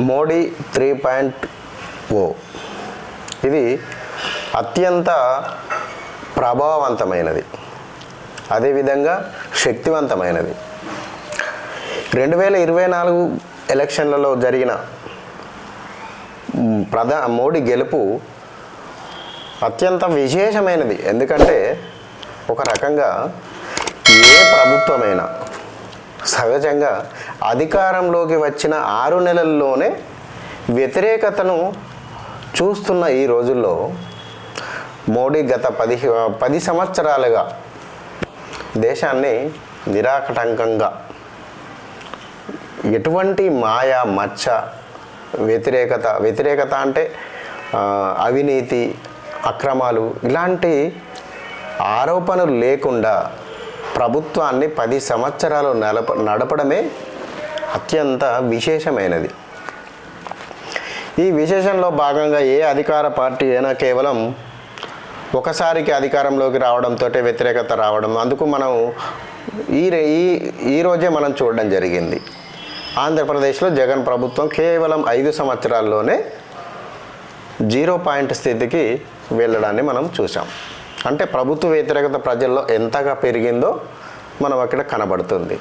Modi three point ఓ. ఇది అత్యంత ప్రభావవంతమైనది. అదేవిధంగా శక్తివంతమైనది. రెండు వేల ఇరవై నాలుగు ఎలక్షన్లలో జరిగిన ప్రధా మోడీ గెలుపు అత్యంత విశేషమైనది. ఎందుకంటే ఒక రకంగా ఏ ప్రభుత్వమైనా సహజంగా అధికారంలోకి వచ్చిన ఆరు నెలల్లోనే వ్యతిరేకతను చూస్తున్న ఈ రోజుల్లో మోడీ గత పది పది సంవత్సరాలుగా దేశాన్ని నిరాకటంకంగా ఎటువంటి మాయా మచ్చ వ్యతిరేకత వ్యతిరేకత అంటే అవినీతి అక్రమాలు ఇలాంటి ఆరోపణలు లేకుండా ప్రభుత్వాన్ని పది సంవత్సరాలు నడప నడపడమే అత్యంత విశేషమైనది. ఈ విశేషంలో భాగంగా ఏ అధికార పార్టీ అయినా కేవలం ఒకసారికి అధికారంలోకి రావడంతో వ్యతిరేకత రావడం అందుకు మనం ఈ ఈ ఈరోజే మనం చూడడం జరిగింది. ఆంధ్రప్రదేశ్లో జగన్ ప్రభుత్వం కేవలం ఐదు సంవత్సరాల్లోనే జీరో పాయింట్ స్థితికి వెళ్ళడాన్ని మనం చూసాం అంటే ప్రభుత్వ వ్యతిరేకత ప్రజల్లో ఎంతగా పెరిగిందో మనం అక్కడ కనబడుతుంది.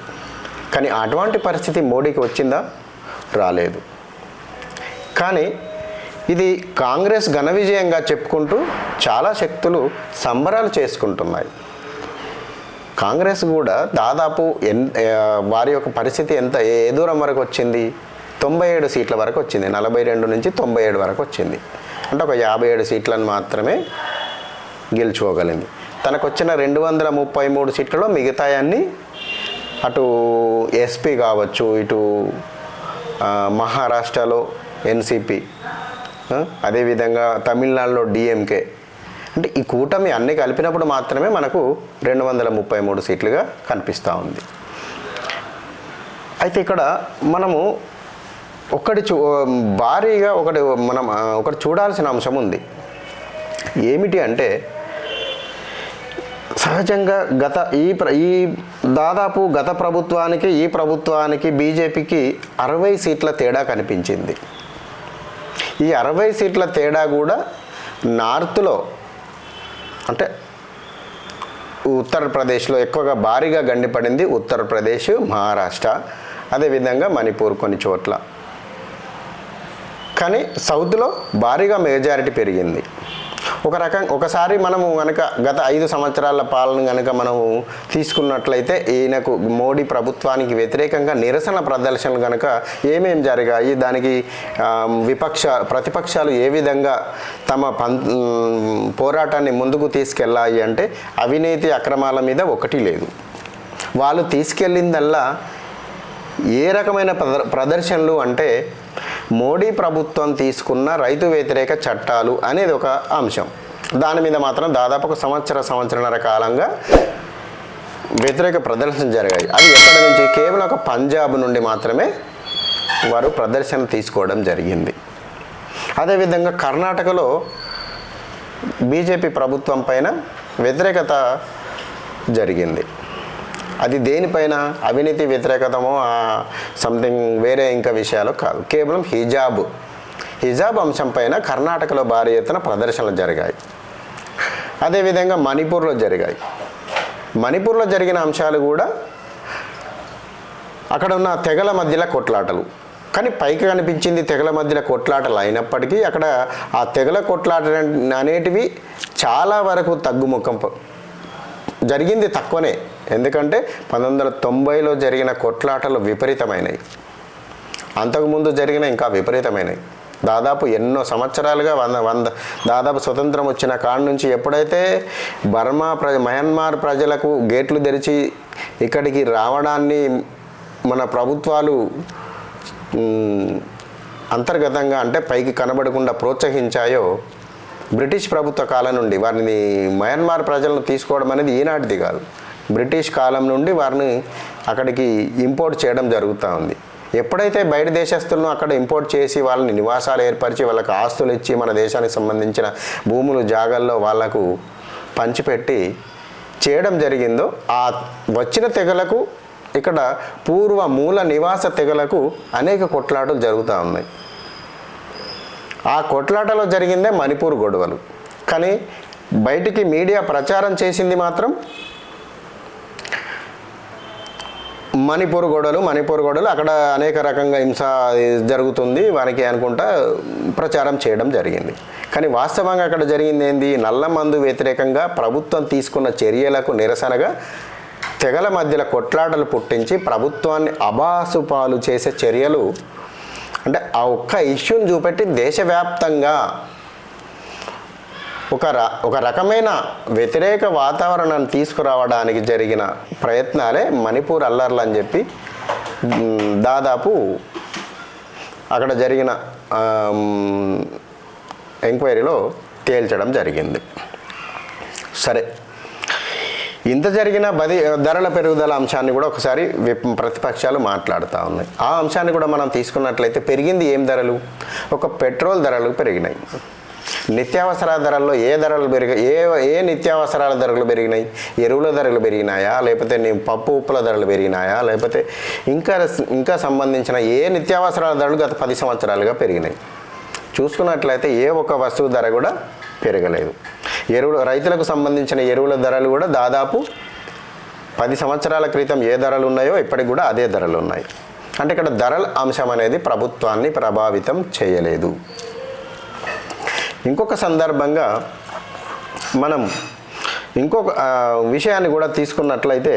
కానీ అటువంటి పరిస్థితి మోడీకి వచ్చిందా? రాలేదు. కానీ ఇది కాంగ్రెస్ ఘన విజయంగా చెప్పుకుంటూ చాలా శక్తులు సంబరాలు చేసుకుంటున్నాయి. కాంగ్రెస్ కూడా దాదాపు ఎన్ వారి యొక్క పరిస్థితి ఎంత? ఏ దూరం వరకు వచ్చింది? తొంభై ఏడు సీట్ల వరకు వచ్చింది. నలభై రెండు నుంచి తొంభై ఏడు వరకు వచ్చింది. అంటే ఒక యాభై ఏడు సీట్లను మాత్రమే గెలుచుకోగలిగింది తనకు వచ్చిన రెండు వందల ముప్పై మూడు సీట్లలో మిగతాయన్నీ అటు ఎస్పీ కావచ్చు ఇటు మహారాష్ట్రలో ఎన్సిపి అదేవిధంగా తమిళనాడులో డిఎంకే అంటే ఈ కూటమి అన్ని కలిపినప్పుడు మాత్రమే మనకు రెండు వందల ముప్పై మూడు సీట్లుగా కనిపిస్తూ ఉంది. అయితే ఇక్కడ మనము ఒకటి చూ భారీగా ఒకటి మనం ఒకటి చూడాల్సిన అంశం ఉంది. ఏమిటి అంటే సహజంగా గత ఈ ప్ర ఈ దాదాపు గత ప్రభుత్వానికి ఈ ప్రభుత్వానికి బీజేపీకి అరవై సీట్ల తేడా కనిపించింది. ఈ అరవై సీట్ల తేడా కూడా నార్త్లో అంటే ఉత్తరప్రదేశ్లో ఎక్కువగా భారీగా గండిపడింది ఉత్తరప్రదేశ్ మహారాష్ట్ర అదేవిధంగా మణిపూర్ కొన్ని చోట్ల. కానీ సౌత్లో భారీగా మెజారిటీ పెరిగింది. ఒక రకం ఒకసారి మనము కనుక గత ఐదు సంవత్సరాల పాలన కనుక మనము తీసుకున్నట్లయితే ఈయనకు మోడీ ప్రభుత్వానికి వ్యతిరేకంగా నిరసన ప్రదర్శనలు కనుక ఏమేం జరిగాయి? దానికి విపక్ష ప్రతిపక్షాలు ఏ విధంగా తమ పం పోరాటాన్ని ముందుకు తీసుకెళ్ళాయి అంటే అవినీతి అక్రమాల మీద ఒకటి లేదు. వాళ్ళు తీసుకెళ్ళిందల్లా ఏ రకమైన ప్రద- ప్రదర్శనలు అంటే మోడీ ప్రభుత్వం తీసుకున్న రైతు వ్యతిరేక చట్టాలు అనేది ఒక అంశం. దాని మీద మాత్రం దాదాపు ఒక సంవత్సర సంవత్సరన్నర కాలంగా వ్యతిరేక ప్రదర్శన జరిగాయి. అది ఎక్కడి నుంచి? కేవలం ఒక పంజాబ్ నుండి మాత్రమే వారు ప్రదర్శన తీసుకోవడం జరిగింది. అదేవిధంగా కర్ణాటకలో బీజేపీ ప్రభుత్వం పైన వ్యతిరేకత జరిగింది. అది దేనిపైన అవినీతి వ్యతిరేకతమో సంథింగ్ వేరే ఇంకా విషయాలు కాదు. కేవలం హిజాబ్. హిజాబ్ అంశం పైన కర్ణాటకలో భారీ ఎత్తున ప్రదర్శనలు జరిగాయి. అదేవిధంగా మణిపూర్లో జరిగాయి. మణిపూర్లో జరిగిన అంశాలు కూడా అక్కడ ఉన్న తెగల మధ్యలో కొట్లాటలు. కానీ పైకి కనిపించింది తెగల మధ్యలో కొట్లాటలు అయినప్పటికీ అక్కడ ఆ తెగల కొట్లాట అనేటివి చాలా వరకు తగ్గుముఖం జరిగింది తక్కువనే. ఎందుకంటే పంతొమ్మిది వందల తొంభైలో జరిగిన కొట్లాటలు విపరీతమైనవి అంతకుముందు జరిగిన ఇంకా విపరీతమైనవి దాదాపు ఎన్నో సంవత్సరాలుగా వంద వంద దాదాపు స్వతంత్రం వచ్చిన కాడ నుంచి ఎప్పుడైతే బర్మా ప్ర మయన్మార్ ప్రజలకు గేట్లు తెరిచి ఇక్కడికి రావడాన్ని మన ప్రభుత్వాలు అంతర్గతంగా అంటే పైకి కనబడకుండా ప్రోత్సహించాయో బ్రిటిష్ ప్రభుత్వ కాలం నుండి వారిని మయన్మార్ ప్రజలను తీసుకోవడం అనేది ఈనాటిది కాదు. బ్రిటిష్ కాలం నుండి వారిని అక్కడికి ఇంపోర్ట్ చేయడం జరుగుతూ ఉంది. ఎప్పుడైతే బయట దేశస్తులను అక్కడ ఇంపోర్ట్ చేసి వాళ్ళని నివాసాలు ఏర్పరిచి వాళ్ళకి ఆస్తులు ఇచ్చి మన దేశానికి సంబంధించిన భూములు జాగాల్లో వాళ్ళకు పంచిపెట్టి చేయడం జరిగిందో ఆ వచ్చిన తెగలకు ఇక్కడ పూర్వ మూల నివాస తెగలకు అనేక కొట్లాటలు జరుగుతూ ఉన్నాయి. ఆ కొట్లాటలో జరిగిందే మణిపూర్ గొడవలు. కానీ బయటికి మీడియా ప్రచారం చేసింది మాత్రం మణిపూర్ గొడవలు మణిపూర్ గొడవలు. అక్కడ అనేక రకంగా హింస జరుగుతుంది వారికి అనుకుంటా ప్రచారం చేయడం జరిగింది. కానీ వాస్తవంగా అక్కడ జరిగింది ఏంది? నల్ల మందు వ్యతిరేకంగా ప్రభుత్వం తీసుకున్న చర్యలకు నిరసనగా తెగల మధ్యలో కొట్లాటలు పుట్టించి ప్రభుత్వాన్ని అబాసు పాలు చేసే చర్యలు అంటే ఆ ఒక్క ఇష్యూని చూపెట్టి దేశవ్యాప్తంగా ఒక ర ఒక రకమైన వ్యతిరేక వాతావరణాన్ని తీసుకురావడానికి జరిగిన ప్రయత్నాలే మణిపూర్ అల్లర్లు అని చెప్పి దాదాపు అక్కడ జరిగిన ఎంక్వైరీలో తేల్చడం జరిగింది. సరే ఇంత జరిగిన బది ధరల పెరుగుదల అంశాన్ని కూడా ఒకసారి ప్రతిపక్షాలు మాట్లాడుతూ ఉన్నాయి. ఆ అంశాన్ని కూడా మనం తీసుకున్నట్లయితే పెరిగింది ఏం ధరలు? ఒక పెట్రోల్ ధరలు పెరిగినాయి. నిత్యావసర ధరల్లో ఏ ధరలు పెరిగి ఏ ఏ నిత్యావసరాల ధరలు పెరిగినాయి? ఎరువుల ధరలు పెరిగినాయా? లేకపోతే నీ పప్పు ఉప్పుల ధరలు పెరిగినాయా? లేకపోతే ఇంకా ఇంకా సంబంధించిన ఏ నిత్యావసరాల ధరలు గత పది సంవత్సరాలుగా పెరిగినాయి? చూసుకున్నట్లయితే ఏ ఒక్క వస్తువు ధర కూడా పెరగలేదు. ఎరువులు రైతులకు సంబంధించిన ఎరువుల ధరలు కూడా దాదాపు పది సంవత్సరాల క్రితం ఏ ధరలు ఉన్నాయో ఇప్పటికి కూడా అదే ధరలు ఉన్నాయి. అంటే ఇక్కడ ధరల అంశం అనేది ప్రభుత్వాన్ని ప్రభావితం చేయలేదు. ఇంకొక సందర్భంగా మనం ఇంకొక విషయాన్ని కూడా తీసుకున్నట్లయితే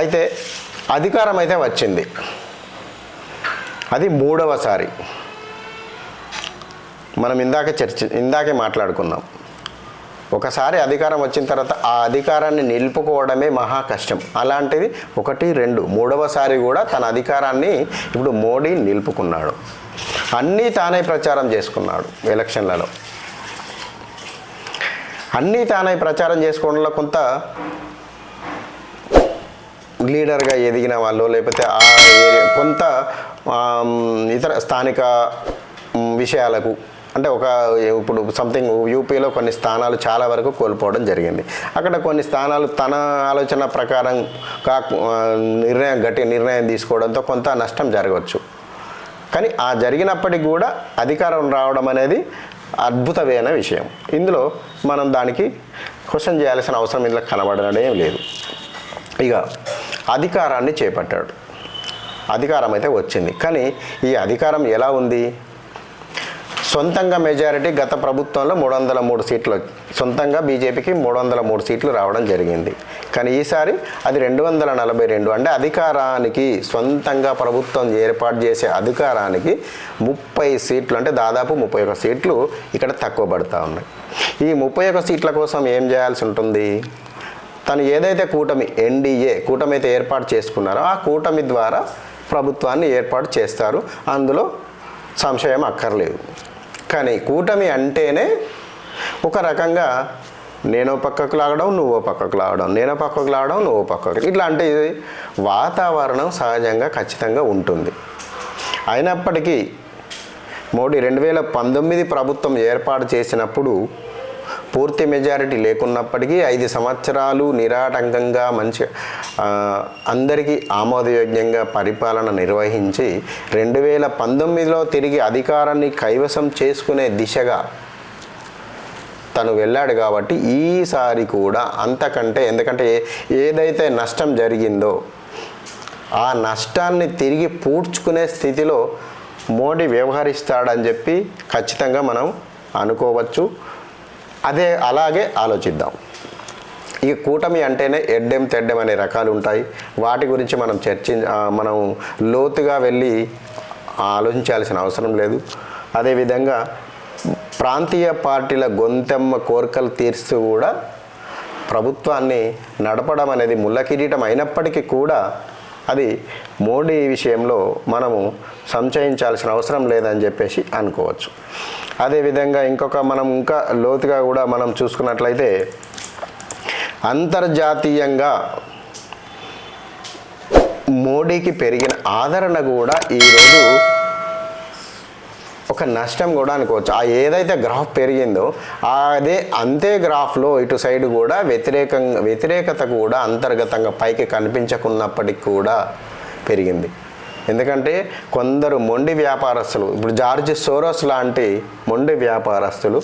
అయితే అధికారం అయితే వచ్చింది. అది మూడవసారి. మనం ఇందాక చర్చ ఇందాకే మాట్లాడుకున్నాం. ఒకసారి అధికారం వచ్చిన తర్వాత ఆ అధికారాన్ని నిలుపుకోవడమే మహా కష్టం. అలాంటిది ఒకటి రెండు మూడవసారి కూడా తన అధికారాన్ని ఇప్పుడు మోడీ నిలుపుకున్నాడు. అన్నీ తానే ప్రచారం చేసుకున్నాడు ఎలక్షన్లలో. అన్నీ తానే ప్రచారం చేసుకోవడంలో కొంత లీడర్గా ఎదిగిన వాళ్ళు లేకపోతే ఆ కొంత ఇతర స్థానిక విషయాలకు అంటే ఒక ఇప్పుడు సంథింగ్ యూపీలో కొన్ని స్థానాలు చాలా వరకు కోల్పోవడం జరిగింది. అక్కడ కొన్ని స్థానాలు తన ఆలోచన ప్రకారం కా నిర్ణయం గట్టి నిర్ణయం తీసుకోవడంతో కొంత నష్టం జరగవచ్చు. కానీ ఆ జరిగినప్పటికి కూడా అధికారం రావడం అనేది అద్భుతమైన విషయం. ఇందులో మనం దానికి క్వశ్చన్ చేయాల్సిన అవసరం ఇందులో కనబడడం లేదు. ఇక అధికారాన్ని చేపట్టాడు. అధికారం అయితే వచ్చింది. కానీ ఈ అధికారం ఎలా ఉంది? సొంతంగా మెజారిటీ గత ప్రభుత్వంలో మూడు వందల మూడు సీట్లు సొంతంగా బీజేపీకి మూడు వందల మూడు సీట్లు రావడం జరిగింది. కానీ ఈసారి అది రెండు వందల నలభై రెండు అంటే అధికారానికి సొంతంగా ప్రభుత్వం ఏర్పాటు చేసే అధికారానికి ముప్పై సీట్లు అంటే దాదాపు ముప్పై ఒక సీట్లు ఇక్కడ తక్కువ పడుతూ ఉన్నాయి. ఈ ముప్పై ఒక సీట్ల కోసం ఏం చేయాల్సి ఉంటుంది? తను ఏదైతే కూటమి ఎన్డీఏ కూటమి అయితే ఏర్పాటు చేసుకున్నారో ఆ కూటమి ద్వారా ప్రభుత్వాన్ని ఏర్పాటు చేస్తారు. అందులో సంశయం అక్కర్లేదు. కానీ కూటమి అంటేనే ఒక రకంగా నేనో పక్కకు లాగడం నువ్వో పక్కకు లాగడం నేనో పక్కకు లాగడం నువ్వో పక్కకు ఇట్లాంటి వాతావరణం సహజంగా ఖచ్చితంగా ఉంటుంది. అయినప్పటికీ మోడీ రెండు వేల పంతొమ్మిది ప్రభుత్వం ఏర్పాటు చేసినప్పుడు పూర్తి మెజారిటీ లేకున్నప్పటికీ ఐదు సంవత్సరాలు నిరాటంకంగా మంచి అందరికీ ఆమోదయోగ్యంగా పరిపాలన నిర్వహించి రెండు వేల పంతొమ్మిదిలో తిరిగి అధికారాన్ని కైవసం చేసుకునే దిశగా తను వెళ్ళాడు కాబట్టి ఈసారి కూడా అంతకంటే ఎందుకంటే ఏదైతే నష్టం జరిగిందో ఆ నష్టాన్ని తిరిగి పూడ్చుకునే స్థితిలో మోడీ వ్యవహరిస్తాడని చెప్పి ఖచ్చితంగా మనం అనుకోవచ్చు. అదే అలాగే ఆలోచిద్దాం. ఈ కూటమి అంటేనే ఎడ్డెం తెడ్డెం అనే రకాలు ఉంటాయి వాటి గురించి మనం చర్చి మనం లోతుగా వెళ్ళి ఆలోచించాల్సిన అవసరం లేదు. అదేవిధంగా ప్రాంతీయ పార్టీల గొంతెమ్మ కోరికలు తీరుస్తూ కూడా ప్రభుత్వాన్ని నడపడం అనేది ముళ్ళ కిరీటం అయినప్పటికీ కూడా అది మోడీ విషయంలో మనము సంచయించాల్సిన అవసరం లేదని చెప్పేసి అనుకోవచ్చు. అదేవిధంగా ఇంకొక మనం ఇంకా లోతుగా కూడా మనం చూసుకున్నట్లయితే అంతర్జాతీయంగా మోడీకి పెరిగిన ఆదరణ కూడా ఈరోజు ఒక నష్టం కూడా అనుకోవచ్చు. ఆ ఏదైతే గ్రాఫ్ పెరిగిందో అదే అంతే గ్రాఫ్లో ఇటు సైడ్ కూడా వ్యతిరేకంగా వ్యతిరేకత కూడా అంతర్గతంగా పైకి కనిపించకున్నప్పటికి కూడా పెరిగింది. ఎందుకంటే కొందరు మొండి వ్యాపారస్తులు ఇప్పుడు జార్జ్ సోరోస్ లాంటి మొండి వ్యాపారస్తులు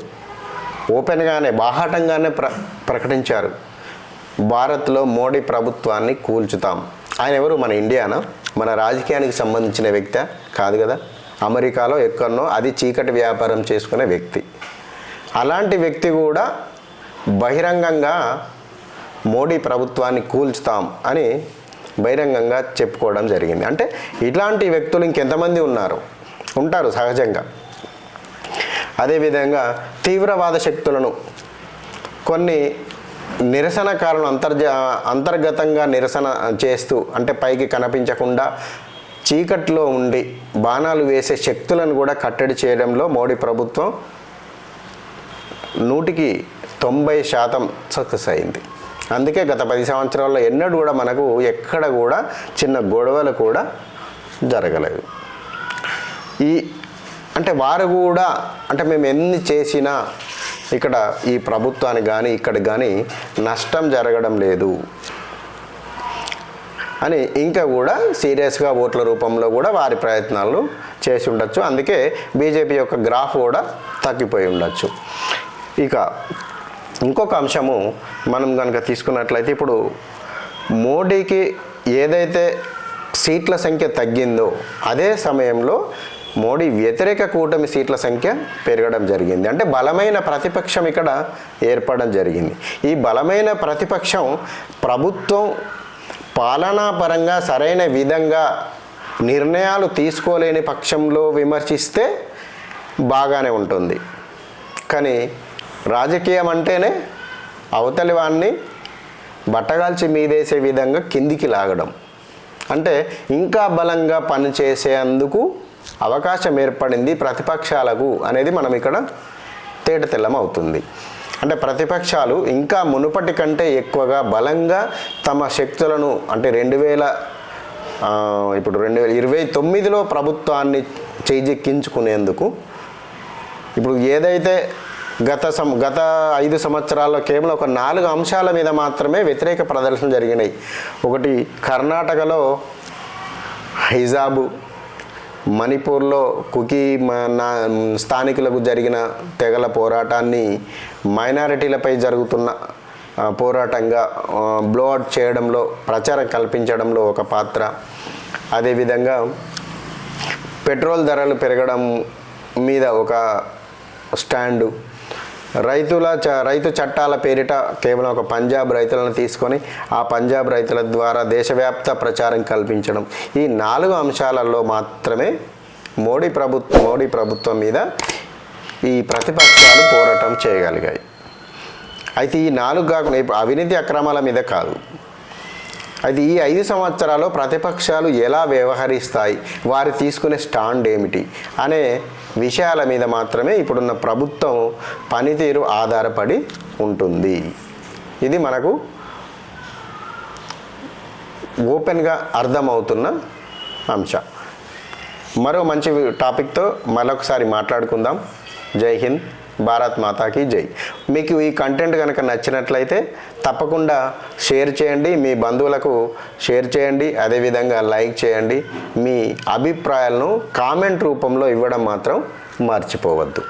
ఓపెన్గానే బాహాటంగానే ప్ర ప్రకటించారు. భారత్లో మోడీ ప్రభుత్వాన్ని కూల్చుతాం. ఆయన ఎవరు? మన ఇండియానా? మన రాజకీయానికి సంబంధించిన వ్యక్తి? కాదు కదా? అమెరికాలో ఎక్కడనో అది చీకటి వ్యాపారం చేసుకునే వ్యక్తి. అలాంటి వ్యక్తి కూడా బహిరంగంగా మోడీ ప్రభుత్వాన్ని కూల్చుతాం అని బహిరంగంగా చెప్పుకోవడం జరిగింది. అంటే ఇట్లాంటి వ్యక్తులు ఇంకెంతమంది ఉన్నారు? ఉంటారు సహజంగా. అదేవిధంగా తీవ్రవాద శక్తులను కొన్ని నిరసనకారులను అంతర్జా అంతర్గతంగా నిరసన చేస్తూ అంటే పైకి కనిపించకుండా చీకట్లో ఉండి బాణాలు వేసే శక్తులను కూడా కట్టడి చేయడంలో మోడీ ప్రభుత్వం నూటికి తొంభై శాతం సక్సెస్ అయింది. అందుకే గత పది సంవత్సరాల్లో ఎన్నడూ కూడా మనకు ఎక్కడ కూడా చిన్న గొడవలు కూడా జరగలేదు. ఈ అంటే వారు కూడా అంటే మేము ఎన్ని చేసినా ఇక్కడ ఈ ప్రభుత్వానికి కానీ ఇక్కడ కానీ నష్టం జరగడం లేదు. అని ఇంకా కూడా సీరియస్గా ఓట్ల రూపంలో కూడా వారి ప్రయత్నాలు చేసి ఉండొచ్చు. అందుకే బీజేపీ యొక్క గ్రాఫ్ కూడా తగ్గిపోయి ఉండొచ్చు. ఇక ఇంకొక అంశము మనం కనుక తీసుకున్నట్లయితే ఇప్పుడు మోడీకి ఏదైతే సీట్ల సంఖ్య తగ్గిందో అదే సమయంలో మోడీ వ్యతిరేక కూటమి సీట్ల సంఖ్య పెరగడం జరిగింది. అంటే బలమైన ప్రతిపక్షం ఇక్కడ ఏర్పడడం జరిగింది. ఈ బలమైన ప్రతిపక్షం ప్రభుత్వం పాలనాపరంగా సరైన విధంగా నిర్ణయాలు తీసుకోలేని పక్షంలో విమర్శిస్తే బాగానే ఉంటుంది. కానీ రాజకీయం అంటేనే అవతలి వాణ్ణి బట్టగాల్చి మీదేసే విధంగా కిందికి లాగడం. అంటే ఇంకా బలంగా పనిచేసేందుకు అవకాశం ఏర్పడింది ప్రతిపక్షాలకు అనేది మనం ఇక్కడ తేట తెల్లం అవుతుంది అంటే ప్రతిపక్షాలు ఇంకా మునుపటి కంటే ఎక్కువగా బలంగా తమ శక్తులను అంటే రెండు వేల ఇప్పుడు రెండు వేల ఇరవై తొమ్మిదిలో ప్రభుత్వాన్ని చేజెక్కించుకునేందుకు ఇప్పుడు ఏదైతే గత సం గత ఐదు సంవత్సరాల్లో కేవలం ఒక నాలుగు అంశాల మీద మాత్రమే వ్యతిరేక ప్రదర్శన జరిగినాయి. ఒకటి కర్ణాటకలో హైజాబు మణిపూర్లో కుకీ నా స్థానికులకు జరిగిన తెగల పోరాటాన్ని మైనారిటీలపై జరుగుతున్న పోరాటంగా పోరాటంగా బ్లోఅవుట్ చేయడంలో ప్రచారం కల్పించడంలో ఒక పాత్ర. అదేవిధంగా పెట్రోల్ ధరలు పెరగడం మీద ఒక స్టాండు. రైతుల చ రైతు చట్టాల పేరిట కేవలం ఒక పంజాబ్ రైతులను తీసుకొని ఆ పంజాబ్ రైతుల ద్వారా దేశవ్యాప్త ప్రచారం కల్పించడం. ఈ నాలుగు అంశాలలో మాత్రమే మోడీ ప్రభుత్వం మోడీ ప్రభుత్వం మీద ఈ ప్రతిపక్షాలు పోరాటం చేయగలిగాయి. అయితే ఈ నాలుగు కాకుండా అవినీతి అక్రమాల మీద కాదు. అది ఈ ఐదు సంవత్సరాలు ప్రతిపక్షాలు ఎలా వ్యవహరిస్తాయి? వారు తీసుకునే స్టాండ్ ఏమిటి? అనే విషయాల మీద మాత్రమే ఇప్పుడున్న ప్రభుత్వం పనితీరు ఆధారపడి ఉంటుంది. ఇది మనకు ఓపెన్గా అర్థమవుతున్న అంశం. మరో మంచి టాపిక్తో మరొకసారి మాట్లాడుకుందాం. జై హింద్. భారత్ మాతాకి జై. మీకు ఈ కంటెంట్ కనుక నచ్చినట్లయితే తప్పకుండా షేర్ చేయండి మీ బంధువులకు షేర్ చేయండి అదేవిధంగా లైక్ చేయండి. మీ అభిప్రాయాలను కామెంట్ రూపంలో ఇవ్వడం మాత్రం మర్చిపోవద్దు.